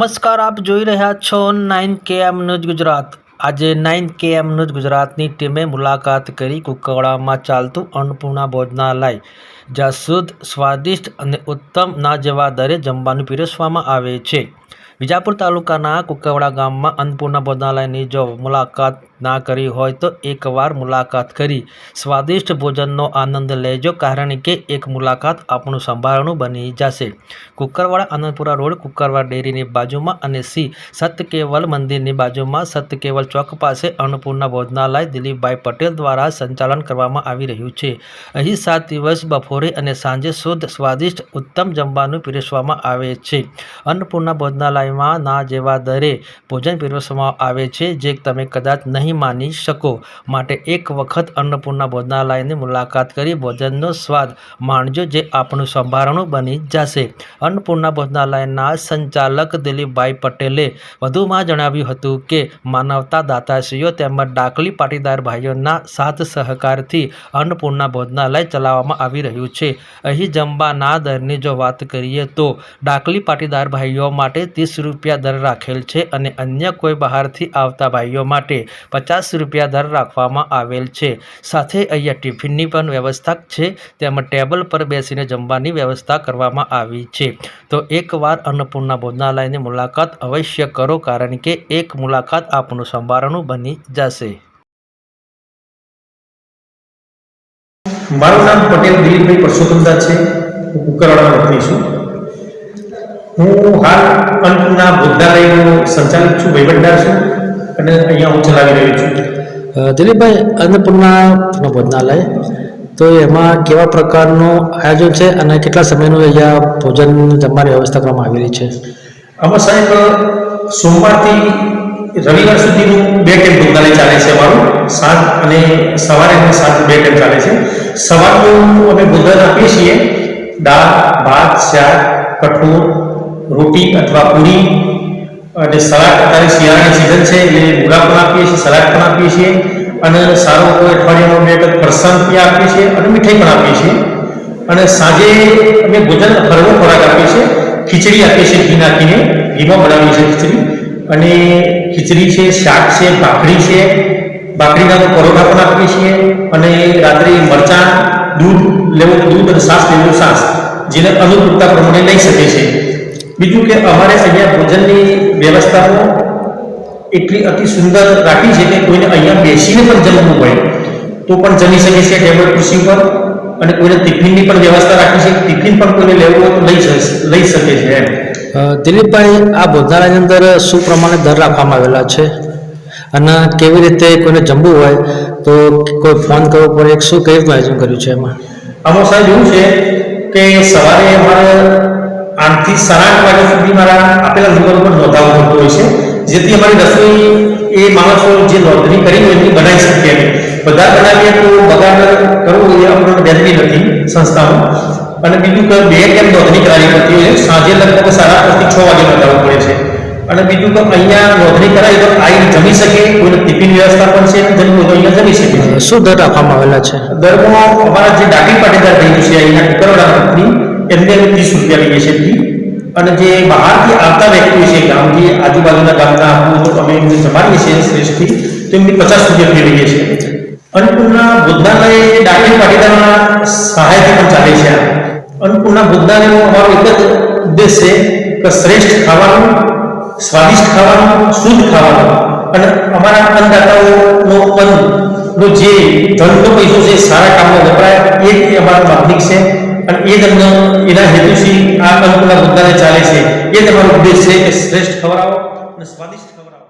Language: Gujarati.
નમસ્કાર, આપ જોઈ રહ્યા છો નાઇન કે એમ ન્યૂઝ ગુજરાત. આજે નાઇન કે એમ ન્યૂઝ ગુજરાતની ટીમે મુલાકાત કરી કુકવાડામાં ચાલતું અન્નપૂર્ણા ભોજનાલય, જ્યાં શુદ્ધ, સ્વાદિષ્ટ અને ઉત્તમ ના જેવા દરે જમવાનું પીરસવામાં આવે છે. વિજાપુર તાલુકાના કુકવાડા ગામમાં અન્નપૂર્ણા ભોજનાલયની જો મુલાકાત ના કરી હોય તો એકવાર મુલાકાત કરી. સ્વાદિષ્ટ ભોજનનો આનંદ લેજો કારણ કે એક મુલાકાત આપણું સંભાળણું બની જશે. કુકરવાડા આનંદપુરા રોડ, કુકરવાડા ડેરીની બાજુમાં અને સી સત્યકેવલ મંદિરની બાજુમાં સત્યકેવલ ચોક પાસે અન્નપૂર્ણા ભોજનાલય દિલીપભાઈ પટેલ દ્વારા સંચાલન કરવામાં આવી રહ્યું છે. અહીં સાત દિવસ બપોરે અને સાંજે શુદ્ધ, સ્વાદિષ્ટ, ઉત્તમ જમવાનું પીરસવામાં આવે છે. અન્નપૂર્ણા ભોજનાલયમાં ના જેવા દરે ભોજન પીરસવામાં આવે છે, જે તમે કદાચ નહીં માની શકો. માટે એક વખત અન્નપૂર્ણા ભોજનાલયની મુલાકાત કરી ભોજનનો સ્વાદ માણજો જે આપણું સંભારણું બની જશે. અન્નપૂર્ણા ભોજનાલયના સંચાલક દિલીપભાઈ પટેલે વધુમાં જણાવ્યું હતું કે, માનવતા દાતાશ્રીઓ તેમજ ડાકલી પાટીદાર ભાઈઓના સાથ સહકારથી અન્નપૂર્ણા ભોજનાલય ચલાવવામાં આવી રહ્યું છે. અહીં જમવાના દરની જો વાત કરીએ તો, ડાકલી પાટીદાર ભાઈઓ માટે ત્રીસ રૂપિયા દર રાખેલ છે અને અન્ય કોઈ બહારથી આવતા ભાઈઓ માટે પચાસ રૂપિયા દર રાખવામાં આવેલ છે. સાથે અહીંયા ટિફિનની પણ વ્યવસ્થા છે. તેમજ ટેબલ પર બેસીને જમવાની વ્યવસ્થા કરવામાં આવી છે. તો એકવાર અન્નપૂર્ણા ભોજનાલયની મુલાકાત અવશ્ય કરો, કારણ કે એક મુલાકાત આપનું સંભારણું બની જશે. મારું નામ પટેલ દિલીપભાઈ પરસોત્તમદા છે. હું કુકરવાડા વતની છું હું હાલ અન્નપૂર્ણા ભોજનાલયનો સંચાલક છું, વહીવટદાર છું. અને અહીંયા હું ચલાવી રહ્યો છું. દિલીપભાઈ અન્નપૂર્ણા ભોજનાલય તો એમાં કેવા પ્રકારનું આયોજન છે અને કેટલા સમયનું અહીંયા ભોજન જમવાની વ્યવસ્થા કરવામાં આવેલી છે? આમાં સાહેબ સોમવારથી રવિવાર સુધીનું બે ટાઈમ ભોજનાલય ચાલે છે અમારું. સાંજ અને સવારે અને સાંજ બે ટાઈમ ચાલે છે. સવારનું અમે ભોજન આપીએ છીએ. દાળ ભાત શાક કઠોળ રોટી અથવા પૂરી અને સલાડ અત્યારે શિયાળાની સિઝન છે, એટલે મૂળા પણ આપીએ છીએ, સલાડ પણ આપીએ છીએ, અને સારો કોઈ અઠવાડિયામાં બે વખત ફરસાણ પણ આપીએ છીએ, અને મીઠાઈ પણ આપીએ છીએ. અને સાંજે અમે ભોજન હળવો ખોરાક આપીએ છીએ, ખીચડી આપીએ છીએ ઘી નાખીને, ઘીમાં બનાવીએ છીએ ખીચડી. અને ખીચડી છે, શાક છે, ભાખરી છે, ભાખરીના પરોઠા પણ આપીએ છીએ, અને રાત્રે મરચાં, દૂધ, લેવું, દૂધ અને સાસ લેવું સાસ જેને અનુકૂળતા પ્રમાણે લઈ શકે છે બીજું કે અમારે અહીંયા ભોજનની વ્યવસ્થાઓ એટલી અતિ સુંદર રાખી છે કે કોઈને અહીંયા બેસીને પણ જમવું હોય તો પણ જમી શકે છે ટેબલ ખુરશી પર અને કોઈને ટિફિનની પણ વ્યવસ્થા રાખી છે ટિફિન પણ કોઈને લેવું હોય તો લઈ શકે લઈ શકે છે એમ. દિલીપભાઈ આ ભોજનાલયની અંદર શું પ્રમાણે દર રાખવામાં આવેલા છે? અને કેવી રીતે કોઈને જમવું હોય તો કોઈ ફોન કરવો પડે શું કેવું રીતનું આયોજન કર્યું છે એમાં? આમાં સાહેબ એવું છે કે સવારે અમારે આઠથી સાડા આઠ વાગ્યા સુધી મારા આપેલા નંબર ઉપર નોંધાવવું પડતું હોય છે. જેથી અમારી રસોઈ એ માણસો જે નોંધણી કરી હોય એની બનાવી શકીએ અમે. બધા બનાવીએ તો બગાડ કરવો એ આપણને વ્યાજબી નથી સંસ્થામાં અને બીજું કે બે કેમ નોંધણી કરાવી પડતી હોય સાંજે લગભગ સાડા પાંચથી છ વાગે નોંધાવવું પડે છે. અને બીજું કે અહીંયા નોંધણી કરાવી તો આઈ જમી શકે કોઈને ટિફિન વ્યવસ્થા પણ છે જમી હોય તો અહીંયા જમી શકે શું દર આપવામાં આવેલા છે? દરમાં અમારા જે ડાકી પાટીદાર ગયું છે અહીંયા કરોડા કંપની એમને ત્રીસ રૂપિયા લઈએ છીએ અને જે બહારથી આવતા વ્યક્તિઓ છે, ગામથી આજુબાજુના ગામના હું અમે એમને જમાડીએ છીએ શ્રેષ્ઠથી, તો એમની પચાસ રૂપિયા ફી લઈએ છીએ અન્નપૂર્ણા ભોજનાલય ડાકી પાટીદારના સહાયથી પણ ચાલે છે. અન્નપૂર્ણા ભોજનાલયનો અમારો એક જ ઉદ્દેશ છે કે શ્રેષ્ઠ ખાવાનું, સ્વાદિષ્ટ ખાવાનું, શુદ્ધ ખાવાનું અને અમારા અન્નદાતાઓનો અન્ન નો જે ધનનો પૈસો છે, સારા કામમાં વપરાય, એ જ અમારું માધ્યમિક છે. અને એ તમને એના હેતુથી આ અન્નપૂર્ણા મુદ્દાને ચાલે છે. એ તમારો ઉદ્દેશ છે કે શ્રેષ્ઠ ખવડાવો અને સ્વાદિષ્ટ ખવડાવો.